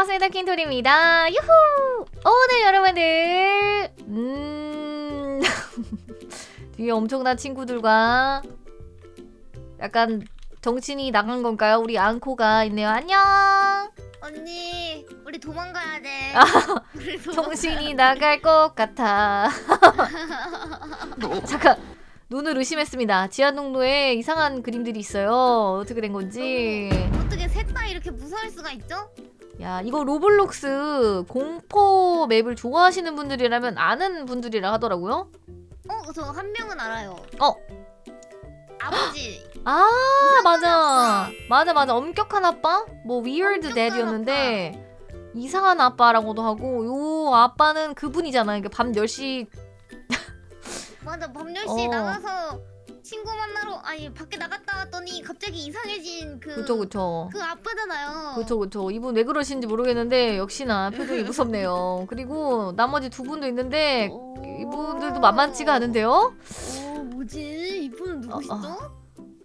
반갑습니다. 킨토리입니다. 유후! 오늘 여러분들, 음, 뒤에 엄청난 친구들과 약간 정신이 나간 건가요? 우리 앙코가 있네요. 안녕! 언니, 우리 도망가야 돼. 아, 우리 도망- 정신이 나갈 것 같아. 잠깐, 눈을 의심했습니다. 지하동로에 이상한 그림들이 있어요. 어떻게 된 건지. 어떻게 셋 다 이렇게 무서울 수가 있죠? 야 이거 로블록스 공포 맵을 좋아하시는 분들이라면 아는 분들이라 하더라고요. 어, 저 한 명은 알아요. 어. 아버지. 아 맞아 아빠. 맞아 맞아 엄격한 아빠 뭐 엄격한 dad이었는데 이상한 아빠라고도 하고 요 아빠는 그분이잖아. 그러니까 밤 10시 맞아, 밤 10시 어. 나가서 친구 만나러 아니 밖에 나갔다 왔더니 갑자기 이상해진 그 그쵸 그쵸 그 아빠잖아요. 그쵸 그쵸 이분 왜 그러신지 모르겠는데 역시나 표정이 무섭네요. 그리고 나머지 두 분도 있는데 오. 이분들도 만만치가 않은데요. 오, 뭐지? 이분은 누구시죠? 어,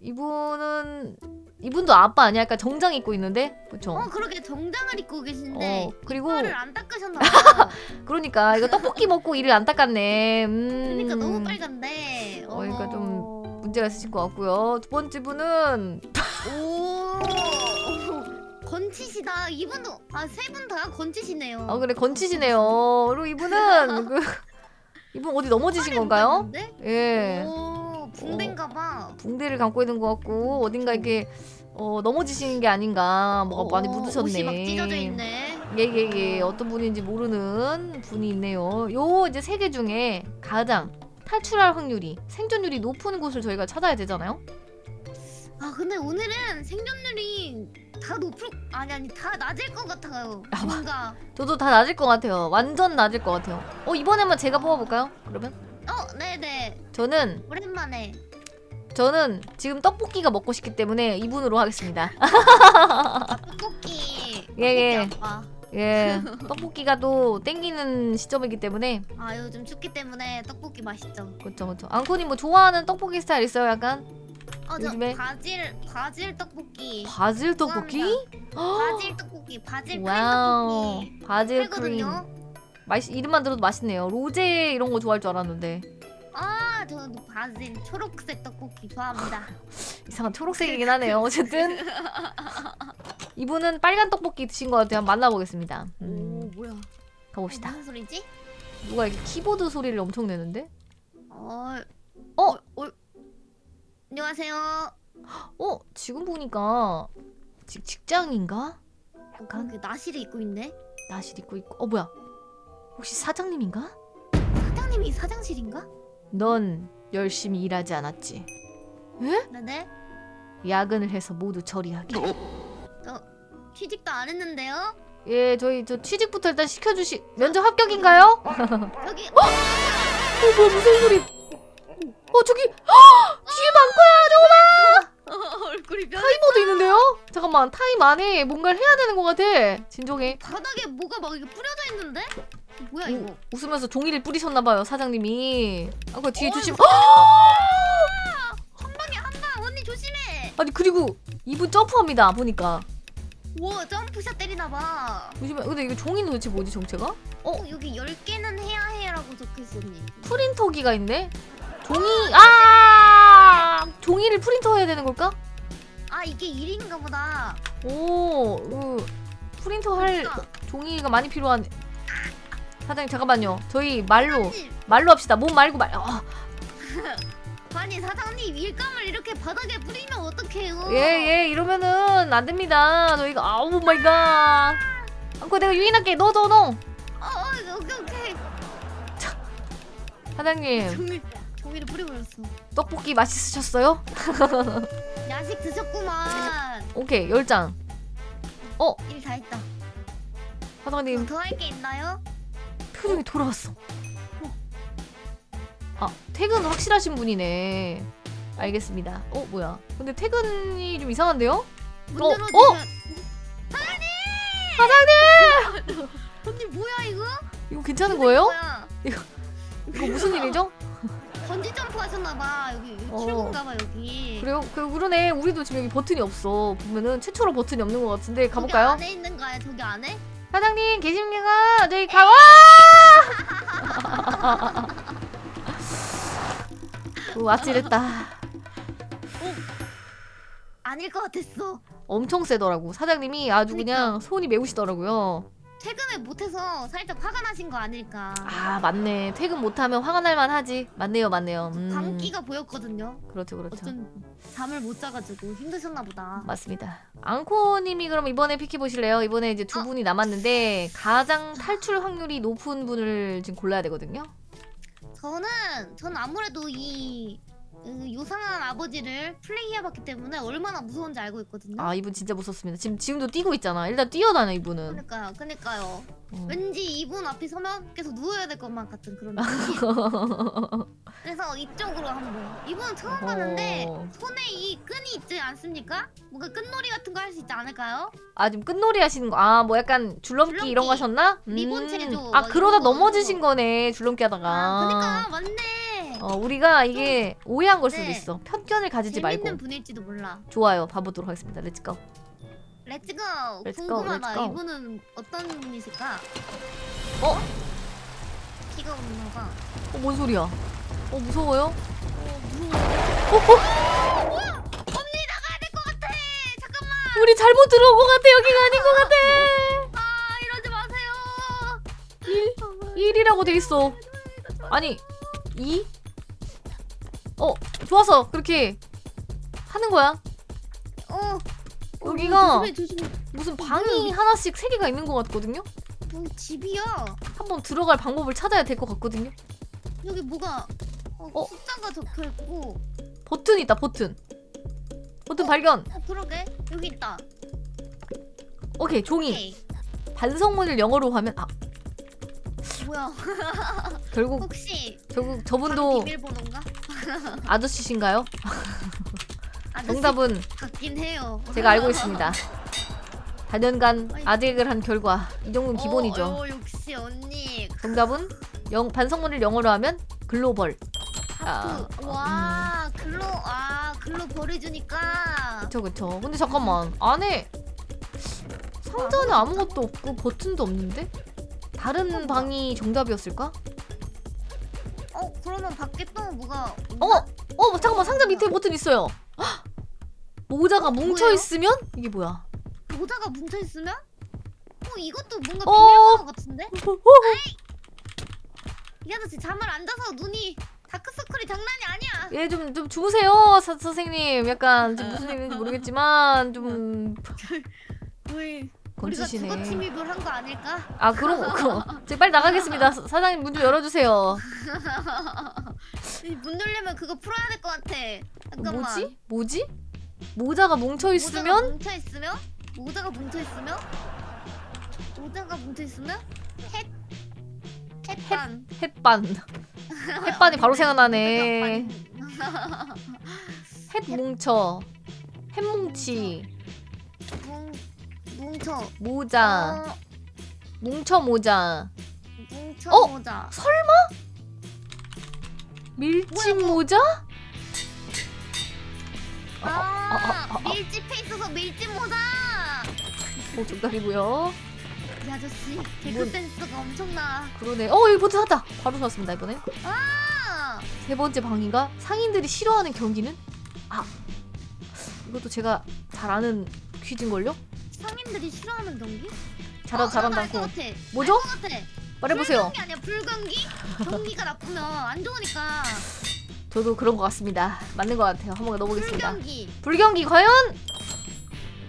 이분은 이분도 아빠 아니야? 약간 정장 입고 있는데, 그쵸? 어, 그러게 정장을 입고 계신데 어, 그리고 이빨을 안 닦으셨나 봐요. 그러니까 이거 떡볶이 먹고 이를 안 닦았네. 음, 그러니까 너무 빨간데. 어, 그러니까 좀. 문제가 있으실 것 같고요. 두 번째 분은 오 건치시다 이분도 아 세 분 다 건치시네요. 아 그래 건치시네요. 그리고 이분은 그 이분 어디 넘어지신 건가요? 예, 오 붕대인가봐. 붕대를 감고 있는 것 같고 어딘가 이렇게 어, 넘어지신 게 아닌가 뭐가 많이 묻으셨네. 옷이 막 찢어져 있네. 예예예 어떤 분인지 모르는 분이 있네요. 요 이제 세 개 중에 가장 탈출할 확률이 생존율이 높은 곳을 저희가 찾아야 되잖아요. 아 근데 오늘은 생존율이 다 높을 아니 아니 다 낮을 것 같아요. 아, 뭔가 저도 다 낮을 것 같아요. 완전 낮을 것 같아요. 어 이번에만 제가 뽑아볼까요? 그러면 어 네네 저는 오랜만에 저는 지금 떡볶이가 먹고 싶기 때문에 이분으로 하겠습니다. 떡볶이. 예, 예. 떡볶이 아빠. 예 떡볶이가 또 땡기는 시점이기 때문에 아 요즘 춥기 때문에 떡볶이 맛있죠. 그렇죠 그렇죠. 앙코님 뭐 좋아하는 떡볶이 스타일 있어요? 약간 어저 요즘에? 바질 바질 떡볶이. 바질 떡볶이? 바질 떡볶이 바질 크림 와우 떡볶이. 바질 크림. 팔거든요. 맛 이름만 들어도 맛있네요. 로제 이런 거 좋아할 줄 알았는데 아, 저는 바질 초록색 떡볶이 좋아합니다. 이상한 초록색이긴 하네요. 어쨌든 이분은 빨간 떡볶이 드신 것 같아요. 한번 만나보겠습니다. 음, 뭐야? 가봅시다. 무슨 소리지? 누가 이렇게 키보드 소리를 엄청 내는데? 어, 어? 어, 안녕하세요. 어 지금 보니까 직, 직장인가? 약간 그 나시를 입고 있네. 나실 입고 있고 어 뭐야? 혹시 사장님인가? 사장님이 사장실인가? 넌 열심히 일하지 않았지. 네네. 야근을 해서 모두 처리하게. 저 취직도 안 했는데요. 예, 저희 저 취직부터 일단 시켜주시. 면접 합격인가요? 저기 어 뭐야 무슨 소리? 어 저기 뒤에 많고요. 얼굴이 몇 타이머도 있는데요? 잠깐만 타임 안에 뭔가를 해야 되는 것 같아. 진정해. 바닥에 뭐가 막 이렇게 뿌려져 있는데? 뭐야 오, 이거? 웃으면서 종이를 뿌리셨나봐요 사장님이. 아그 뒤에 어, 조심. 한 방에 한 방. 언니 조심해. 아니 그리고 이분 점프합니다 보니까. 와 점프샷 때리나 봐. 조심해. 근데 이거 종이는 도대체 뭐지 정체가? 어 여기 10 개는 해야 해라고 적혀 있어 언니. 프린터기가 있네. 종이 아 종이를 프린터 해야 되는 걸까? 아 이게 1인가 보다. 오, 그 프린터 할. 종이가 많이 필요한. 사장님 잠깐만요. 저희 말로 사장님, 말로 합시다. 몸 말고 말. 어, 아니 사장님 일감을 이렇게 바닥에 뿌리면 어떡해요? 예, 예, 이러면은 안 됩니다. 저희가 아우 마이 갓. 안고 내가 유인할게. 넣어, 넣어, 넣어. 어, 어 오케이 오케이. 사장님, 종이 종이를 뿌려버렸어. 떡볶이 맛있으셨어요? 야식 드셨구만. 오케이, 열 장. 일 다 했다. 사장님 더 할 게 있나요? 표정이 돌아왔어. 아, 퇴근 확실하신 분이네. 알겠습니다. 어, 뭐야? 근데 퇴근이 좀 이상한데요? 문 어, 열어주면. 어? 사장님! 언니 뭐야 이거? 이거 괜찮은 거예요? 뭐야? 이거 무슨 일이죠? 번지 점프 하셨나봐 여기 어. 출근가봐 여기. 그래요? 그 그러네. 우리도 지금 여기 버튼이 없어. 보면은 최초로 버튼이 없는 것 같은데 저기 가볼까요? 안에 있는 거야 저기 안에? 사장님 계십니까? 저희 가와. 오, 아찔했다. 아닐 것 같았어. 엄청 세더라고. 사장님이 아주 그냥 손이 매우시더라고요. 퇴근을 못해서 살짝 화가 나신 거 아닐까. 아 맞네. 퇴근 못하면 화가 날만 하지. 맞네요, 맞네요. 음, 광기가 보였거든요. 그렇죠, 그렇죠. 어쩐 잠을 못 자가지고 힘드셨나 보다. 맞습니다. 앙코님이 그럼 이번에 피키 보실래요? 이번에 이제 두 어. 분이 남았는데 가장 탈출 확률이 높은 분을 지금 골라야 되거든요. 저는 저는 아무래도 이 음, 요상한 아버지를 플레이해봤기 때문에 얼마나 무서운지 알고 있거든요. 아 이분 진짜 무섭습니다. 지금 지금도 뛰고 있잖아. 일단 뛰어다녀 이분은. 그러니까요, 그러니까요. 어. 왠지 이분 앞에 서면 계속 누워야 될 것만 같은 그런 느낌. 그래서 이쪽으로 한번. 이분은 처음 봤는데 어. 손에 이 끈이 있지 않습니까? 뭔가 끈놀이 같은 거 할 수 있지 않을까요? 아 지금 끝놀이 하시는 거. 아 뭐 약간 줄넘기, 줄넘기. 이런 거 하셨나? 리본 체조, 아막 그러다 거. 넘어지신 거네. 줄넘기 하다가. 아, 그러니까 맞네. 어 우리가 이게 오해한 걸 수도 네. 있어. 편견을 가지지 재밌는 말고. 분일지도 몰라. 좋아요. 봐보도록 하겠습니다. 렛츠고. 렛츠고. 궁금하다. 렛츠고. 이분은 어떤 분이실까? 어? 키가 없나 봐. 어뭔 소리야? 어 무서워요? 어, 무서워. 어, 어? 뭐야? 언니 나가야 될 것 같아. 잠깐만. 우리 잘못 들어온 것 같아. 여기가 아닌 것 같아. 아 이러지 마세요. 1 1이라고 돼 있어. 아니 2? 어 좋아서 그렇게 하는 거야. 어. 여기가 조심해 조심해. 무슨 방이 하나씩 세 개가 있는 것 같거든요. 뭐 집이야. 한번 들어갈 방법을 찾아야 될 것 같거든요. 여기 뭐가 어, 어? 숫자가 적혀 있고. 버튼 있다 버튼. 버튼 발견. 어 그러게 여기 있다. 오케이 종이. 오케이. 반성문을 영어로 하면 아 뭐야? 결국 혹시 결국 방 저분도 비밀번호인가? 아저씨신가요? 아저씨 정답은 같긴 해요. 제가 알고 있습니다. 4년간 아직을 한 결과 이 정도는 기본이죠. 어, 어, 역시 언니. 정답은 영, 반성문을 영어로 하면 글로벌. 아, 하프. 와 글로 아 글로 버려주니까. 그쵸 그쵸. 근데 잠깐만 안에 상자는 아무것도 없고 버튼도 없는데 다른? 방이 정답이었을까? 어 그러면 밖에 또 뭐가? 어, 어 잠깐만 상자 밑에 버튼 있어요. 헉! 모자가 어, 뭉쳐 뭐예요? 있으면 이게 뭐야? 모자가 뭉쳐 있으면? 어 이것도 뭔가 어. 비밀번호 같은데? 어, 어, 이 아저씨 잠을 안 자서 눈이 다크서클이 장난이 아니야. 예, 좀, 좀 주무세요, 사, 선생님. 약간 지금 무슨 일인지 모르겠지만 좀 왜? 우리가 건지시네. 주거 침입을 한 거 아닐까? 아, 그럼, 그럼. 제가 빨리 나가겠습니다. 사- 사장님 문 좀 열어주세요. 이문 열려면 그거 풀어야 될 것 같아. 잠깐만. 뭐지? 뭐지? 모자가 뭉쳐 모자가 있으면 뭉쳐 있으면? 모자가 뭉쳐 있으면? 모자가 뭉쳐 있으면? 햇 햇반. 햇반. 햇반이 바로 생각나네. 햇 뭉쳐. 햇뭉치. 뭉 뭉쳐. 모자. 어, 뭉쳐 모자. 뭉쳐 어? 모자. 밀짚 뭐야, 뭐. 모자? 아, 아, 아, 아. 밀집해 있어서 밀집 모자. 오, 정답이고요. 이 아저씨 개그 뭔- 센스가 엄청나. 그러네. 어, 여기 버튼 샀다. 바로 샀습니다, 이번에. 아, 세 번째 방인가? 상인들이 싫어하는 경기는? 아, 이것도 제가 잘 아는 퀴즈인걸요? 상인들이 싫어하는 경기? 잘하, 어, 잘한다. 나도 알것 같아. 뭐죠? 알것 같아. 말해보세요. 불경기 아니야 불경기? 경기가 나쁘면 안 좋으니까. 저도 그런 것 같습니다. 맞는 것 같아요. 한번 넣어보겠습니다. 불경기. 불경기 과연?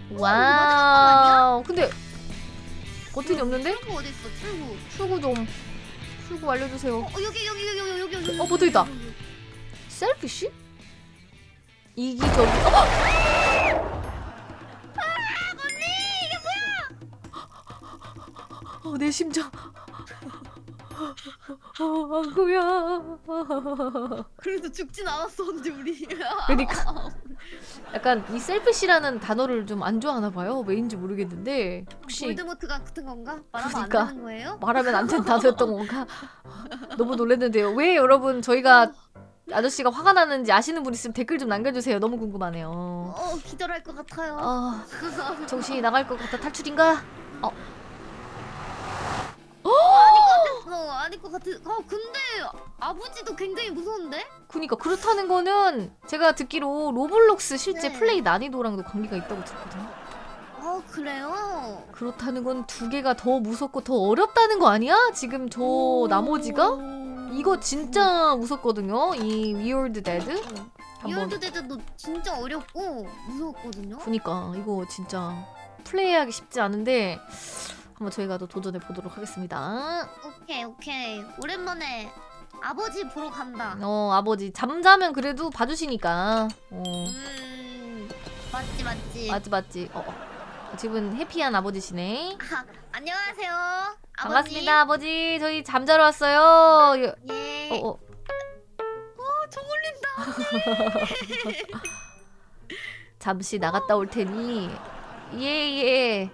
거 와우. 근데 버튼이 없는데? 출구 어디 있어? 출구. 출구 좀. 출구 알려주세요. 어 여기 여기 여기 여기 여기 여기. 어, 버튼 있다. 셀피쉬? 이기적이. 어! 어, 내 심장. 어, 아구야. 그래도 죽진 않았어 언제 우리. 그러니까 약간 이 셀피쉬라는 단어를 좀 안 좋아하나 봐요. 왜인지 모르겠는데 혹시 볼드모트가 같은 건가? 말하면 그러니까. 안 되는 거예요? 말하면 안 되는 단어였던 건가? 너무 놀랐는데요. 왜 여러분 저희가 아저씨가 화가 나는지 아시는 분 있으면 댓글 좀 남겨주세요. 너무 궁금하네요. 어 기절할 것 같아요. 아 정신이 나갈 것 같아 탈출인가? 어 같은. 아 근데 아버지도 굉장히 무서운데? 그니까 그렇다는 거는 제가 듣기로 로블록스 실제 네. 플레이 난이도랑도 관계가 있다고 들었거든요. 아 그래요? 그렇다는 건 두 개가 더 무섭고 더 어렵다는 거 아니야? 지금 저 나머지가? 이거 진짜 무섭거든요. 이 위얼드 데드. 한번 리얼드 데드도 진짜 어렵고 무서웠거든요. 그니까 이거 진짜 플레이하기 쉽지 않은데 한번 저희가 또 도전해 보도록 하겠습니다. 오케이 오케이 오랜만에 아버지 보러 간다. 어 아버지 잠자면 그래도 봐주시니까. 어 음 맞지 맞지. 맞지 맞지. 어, 어. 집은 해피한 아버지시네. 아, 안녕하세요. 아버지. 반갑습니다 아버지. 저희 잠자러 왔어요. 여- 예. 어, 어. 저 걸린다. 잠시 나갔다 올 테니 예예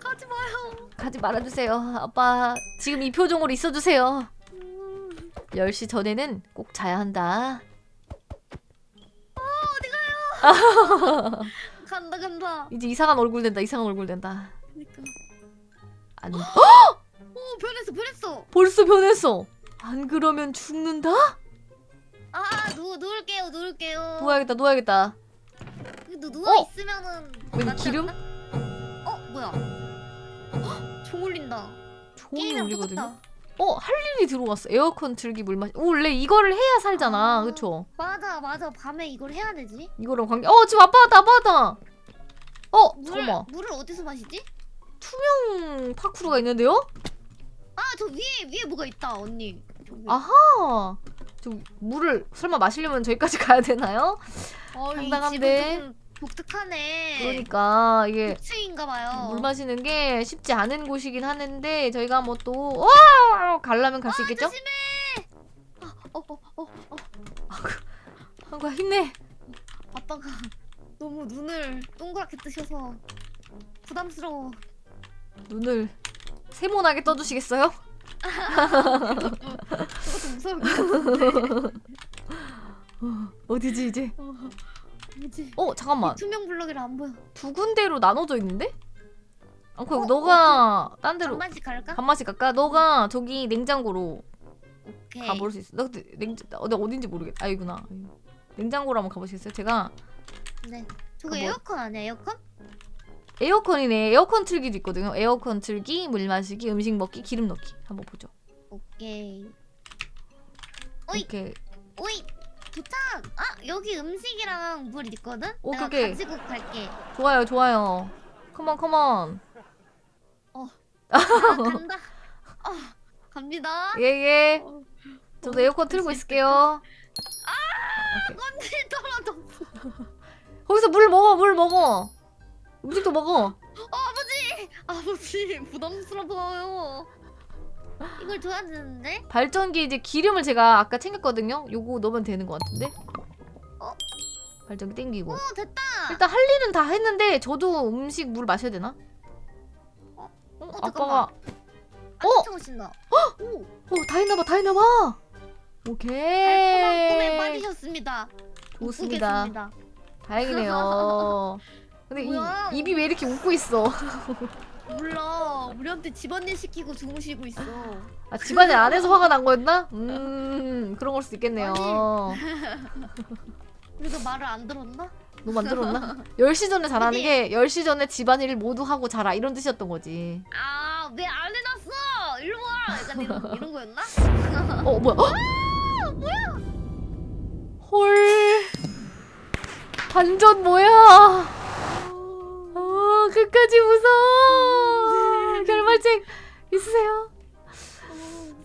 가지 마요. 가지 말아주세요. 아빠 지금 이 표정으로 있어주세요. 음, 10시 전에는 꼭 자야 한다. 간다 간다. 이제 이상한 얼굴 된다. 이상한 얼굴 된다. 그러니까. 안 오 변했어 변했어. 벌써 변했어. 안 그러면 죽는다? 아 누 누울게요 누울게요. 누워야겠다. 누워야겠다. 누 누워 어? 있으면은. 왜 낫지 기름? 종이 게임이랑 울리거든요. 어, 할 일이 들어왔어. 에어컨 틀기 물 마시. 오, 원래 이거를 해야 살잖아. 아. 그쵸? 맞아 맞아 밤에 이걸 해야 되지. 이거랑 관계. 어, 지금 아빠 왔다. 아빠 왔다. 어, 물 잠깐만. 물을 어디서 마시지? 음, 파쿠르가 있는데요? 아 저 위에 위에 뭐가 있다 언니. 저 위에. 아하. 저 물을 설마 마시려면 저기까지 가야 되나요? 어, 이 상당한데. 집은 조금 독특하네. 그러니까 이게 층인가 봐요. 물 마시는 게 쉽지 않은 곳이긴 하는데 저희가 뭐 또 와! 가려면 갈 수 있겠죠? 조심해. 어, 어, 어, 어. 한국아 힘내. 아빠가 너무 눈을 동그랗게 뜨셔서 부담스러워. 눈을 세모나게 떠주시겠어요? 그것도 무서워. 어디지 이제? 뭐지? 어 잠깐만 투명 블럭이라 안 보여. 두 군데로 나눠져 있는데? 아 그럼 어, 너가 딴 데로 반반씩 갈까? 반만씩 갈까? 너가 저기 냉장고로 오케이. 가볼 수 있어. 나 근데 냉 어, 나 어딘지 모르겠다. 아 이구나. 냉장고로 한번 가보시겠어요? 제가 네. 저거 어, 뭐- 에어컨 아니야? 에어컨? 에어컨이네. 에어컨 틀기도 있거든요. 에어컨 틀기, 물 마시기, 음식 먹기, 기름 넣기. 한번 보죠. 오케이. 어이. 이렇게 오이. 도착. 아 여기 음식이랑 물 있거든. 오, 내가 그게- 가지고 갈게. 좋아요, 좋아요. 컴온, 컴온. 아, 간다. 어, 갑니다. 예, 예. 어, 저도 에어컨 틀고 있을게요. 언니 떨어졌어. 거기서 물 먹어, 물 먹어. 음식도 먹어. 어, 아버지! 아버지 부담스러워요. 이걸 줘야 되는데? 발전기 이제 기름을 제가 아까 챙겼거든요. 요거 넣으면 되는 것 같은데. 어? 발전기 땡기고. 어 됐다. 일단 할 일은 다 했는데 저도 음식 물 마셔야 되나? 어? 어, 어, 아빠가 안 쫓아오신다. 오, 어, 다 했나봐, 다 했나봐. 달콤한 오케이. 꿈에 빠지셨습니다. 좋습니다. 웃겠습니다. 다행이네요. 근데 뭐야? 이, 입이 왜 이렇게 웃고 있어? 몰라. 우리한테 집안일 시키고 주무시고 있어. 아, 집안일 안 해서 화가 난 거였나? 음, 그런 걸 수도 있겠네요. 우리가 말을 안 들었나? 너 만들었나? 10시 전에 자라는 어디? 게 10시 전에 집안일을 모두 하고 자라 이런 뜻이었던 거지. 아, 왜 안 해놨어? 일로 와. 약간 이런, 이런 거였나? 어, 뭐야? 어? 뭐야? 헐. 반전 뭐야? 아, 끝까지 무서워. 결말책 있으세요?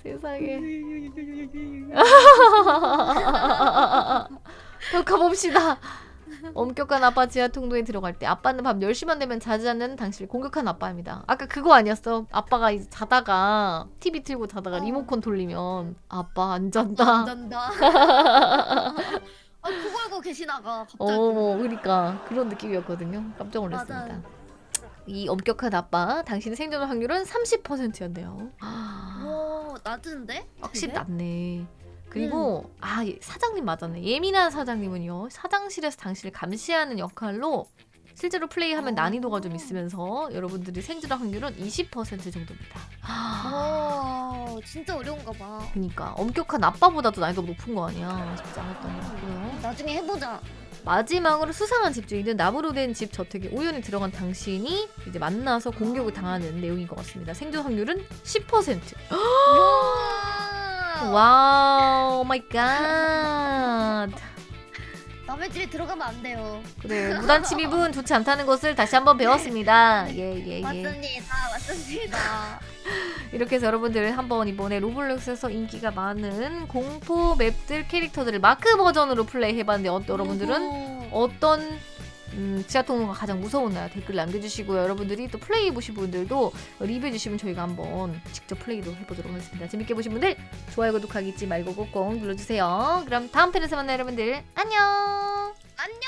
세상에. 또 가봅시다. 엄격한 아빠 지하 통로에 들어갈 때 아빠는 밤 10시만 되면 자지 않는 당신을 공격한 아빠입니다. 아까 그거 아니었어? 아빠가 이제 자다가 TV 틀고 자다가 어. 리모컨 돌리면 아빠 안안 잔다. 잔다. 아, 그거 알고 계시나가 갑자기. 어, 그러니까 그런 느낌이었거든요. 깜짝 놀랐습니다. 맞아요. 이 엄격한 아빠, 당신의 생존 확률은 30%였네요. 와, 낮은데? 확실히? 낮네. 그리고 아 예, 사장님 맞았네. 예민한 사장님은요 사장실에서 당신을 감시하는 역할로 실제로 플레이하면 어. 난이도가 좀 있으면서 여러분들이 생존할 확률은 20% 정도입니다. 오 진짜 어려운가 봐. 그러니까 엄격한 아빠보다도 난이도가 높은 거 아니야. 쉽지 않았던 거고요. 나중에 해보자. 마지막으로 수상한 집주인은 나무로 된 집 저택에 우연히 들어간 당신이 이제 만나서 공격을 당하는 내용인 것 같습니다. 생존 확률은 10%. 우와. 와우, 마이 갓. 남의 집에 들어가면 안 돼요. 그래, 무단 침입은 좋지 않다는 것을 다시 한번 배웠습니다. 예, 예, 예. 맞습니다. 맞습니다. 이렇게 해서 여러분들 한번 이번에 로블록스에서 인기가 많은 공포 맵들 캐릭터들을 마크 버전으로 플레이 해봤는데 어, 여러분들은 오. 어떤 음, 지하 통로가 가장 무서웠나요? 댓글 남겨주시고요. 여러분들이 또 플레이 보신 분들도 리뷰해 주시면 저희가 한번 직접 플레이도 해보도록 하겠습니다. 재밌게 보신 분들 좋아요, 구독하기 잊지 말고 꼭꼭 눌러주세요. 그럼 다음 편에서 만나요, 여러분들. 안녕! 안녕.